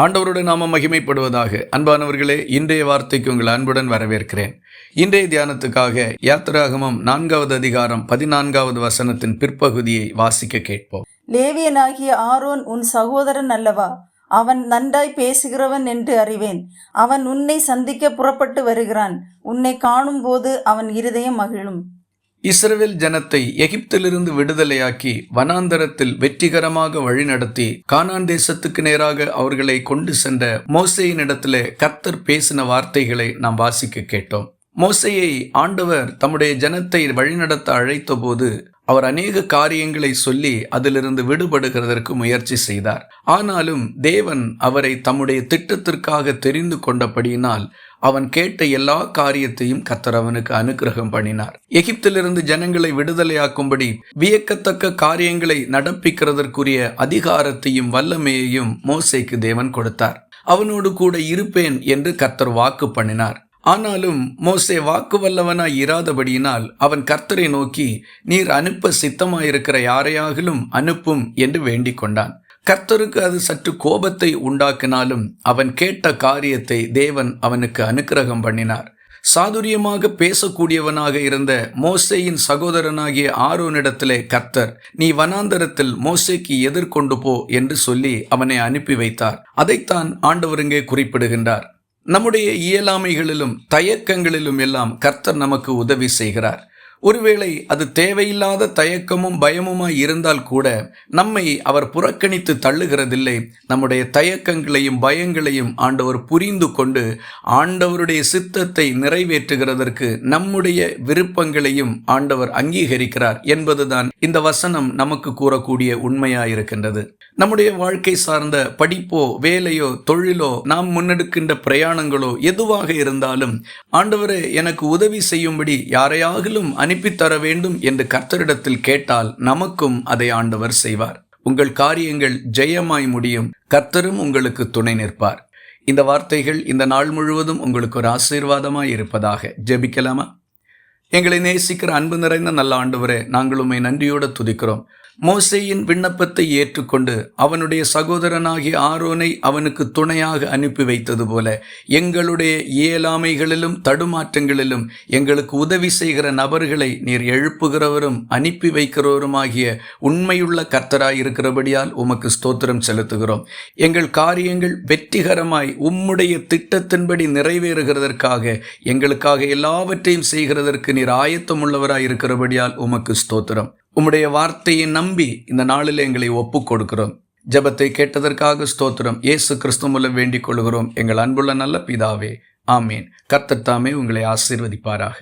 ஆண்டவருடைய நாம மகிமைப்படுவதாக. அன்பானவர்களே இன்றைய வார்த்தைக்கு உங்கள் அன்புடன் வரவேற்கிறேன். இன்றைய தியானத்துக்காக யாத்திராகமம் நான்காவது அதிகாரம் பதினான்காவது வசனத்தின் பிற்பகுதியை வாசிக்க கேட்போம். லேவியனாகிய ஆரோன் உன் சகோதரன் அல்லவா? அவன் நன்றாய் பேசுகிறவன் என்று அறிவேன். அவன் உன்னை சந்திக்க புறப்பட்டு வருகிறான். உன்னை காணும்போது அவன் இருதயம் மகிழும். இஸ்ரவேல் ஜனத்தை எகிப்திலிருந்து விடுதலையாக்கி வனாந்தரத்தில் வெற்றிகரமாக வழிநடத்தி கானான் தேசத்துக்கு நேராக அவர்களை கொண்டு சென்ற மோசையினிடத்திலே கர்த்தர் பேசின வார்த்தைகளை நாம் வாசிக்க கேட்டோம். மோசையை ஆண்டவர் தம்முடைய ஜனத்தை வழிநடத்த அழைத்த போது அவர் அநேக காரியங்களை சொல்லி அதிலிருந்து விடுபடுகிறதற்கு முயற்சி செய்தார். ஆனாலும் தேவன் அவரை தம்முடைய திட்டத்திற்காக தெரிந்து கொண்டபடியினால் அவன் கேட்ட எல்லா காரியத்தையும் கத்தர் அவனுக்கு அனுக்கிரகம் பண்ணினார். எகிப்திலிருந்து ஜனங்களை விடுதலையாக்கும்படி வியக்கத்தக்க காரியங்களை நடப்பிக்கிறதற்குரிய அதிகாரத்தையும் வல்லமையையும் மோசைக்கு தேவன் கொடுத்தார். அவனோடு கூட இருப்பேன் என்று கத்தர் வாக்கு பண்ணினார். ஆனாலும் மோசே வாக்கு வல்லவனாய் இராதபடியினால் அவன் கர்த்தரை நோக்கி நீர் அனுப்ப சித்தமாயிருக்கிற யாரையாகிலும் அனுப்பும் என்று வேண்டிக் கொண்டான். கர்த்தருக்கு அது சற்று கோபத்தை உண்டாக்கினாலும் அவன் கேட்ட காரியத்தை தேவன் அவனுக்கு அனுக்கிரகம் பண்ணினார். சாதுரியமாக பேசக்கூடியவனாக இருந்த மோசேயின் சகோதரனாகிய ஆரோனிடத்திலே கர்த்தர் நீ வனாந்தரத்தில் மோசேக்கு எதிர்கொண்டு போ என்று சொல்லி அவனை அனுப்பி வைத்தார். அதைத்தான் ஆண்டவர் இங்கே குறிப்பிடுகின்றார். நம்முடைய இயலாமைகளிலும் தயக்கங்களிலும் எல்லாம் கர்த்தர் நமக்கு உதவி செய்கிறார். ஒருவேளை அது தேவையில்லாத தயக்கமும் பயமுமாய் இருந்தால் கூட நம்மை அவர் புறக்கணித்து தள்ளுகிறதில்லை. நம்முடைய தயக்கங்களையும் பயங்களையும் ஆண்டவர் புரிந்து கொண்டு ஆண்டவருடைய சித்தத்தை நிறைவேற்றுகிறதற்கு நம்முடைய விருப்பங்களையும் ஆண்டவர் அங்கீகரிக்கிறார் என்பதுதான் இந்த வசனம் நமக்கு கூறக்கூடிய உண்மையாயிருக்கின்றது. நம்முடைய வாழ்க்கை சார்ந்த படிப்போ வேலையோ தொழிலோ நாம் முன்னெடுக்கின்ற பிரயாணங்களோ எதுவாக இருந்தாலும் ஆண்டவரே எனக்கு உதவி செய்யும்படி யாரையாகிலும் அனுப்பித்தர வேண்டும் என்று கர்த்தரிடத்தில் கேட்டால் நமக்கும் அதை ஆண்டவர் செய்வார். உங்கள் காரியங்கள் ஜெயமாய் முடியும். கர்த்தரும் உங்களுக்கு துணை நிற்பார். இந்த வார்த்தைகள் இந்த நாள் முழுவதும் உங்களுக்கு ஒரு ஆசீர்வாதமாய் இருப்பதாக ஜெபிக்கலாமா? எங்களை நேசிக்கிற அன்பு நிறைந்த நல்ல ஆண்டவரே நாங்கள் உம்மை நன்றியோடு துதிக்கிறோம். மோசேயின் விண்ணப்பத்தை ஏற்றுக்கொண்டு அவனுடைய சகோதரனாகிய ஆரோனை அவனுக்கு துணையாக அனுப்பி வைத்தது போல எங்களுடைய இயலாமைகளிலும் தடுமாற்றங்களிலும் எங்களுக்கு உதவி செய்கிற நபர்களை நீர் எழுப்புகிறவரும் அனுப்பி வைக்கிறவருமாகிய உண்மையுள்ள கர்த்தராயிருக்கிறபடியால் உமக்கு ஸ்தோத்திரம் செலுத்துகிறோம். எங்கள் காரியங்கள் வெற்றிகரமாய் உம்முடைய திட்டத்தின்படி நிறைவேறுகிறதற்காக எங்களுக்காக எல்லாவற்றையும் செய்கிறதற்கு நீர் ஆயத்தம் உள்ளவராய் இருக்கிறபடியால் உமக்கு ஸ்தோத்திரம். உம்முடைய வார்த்தையை நம்பி இந்த நாளில் எங்களை ஒப்புக் கொடுக்கிறோம் ஜபத்தை கேட்டதற்காக ஸ்தோத்திரம். இயேசு கிறிஸ்து மூலம் வேண்டிக் கொள்கிறோம். எங்கள் அன்புள்ள நல்ல பிதாவே ஆமீன். கர்த்தத்தாமே உங்களை ஆசீர்வதிப்பாராக.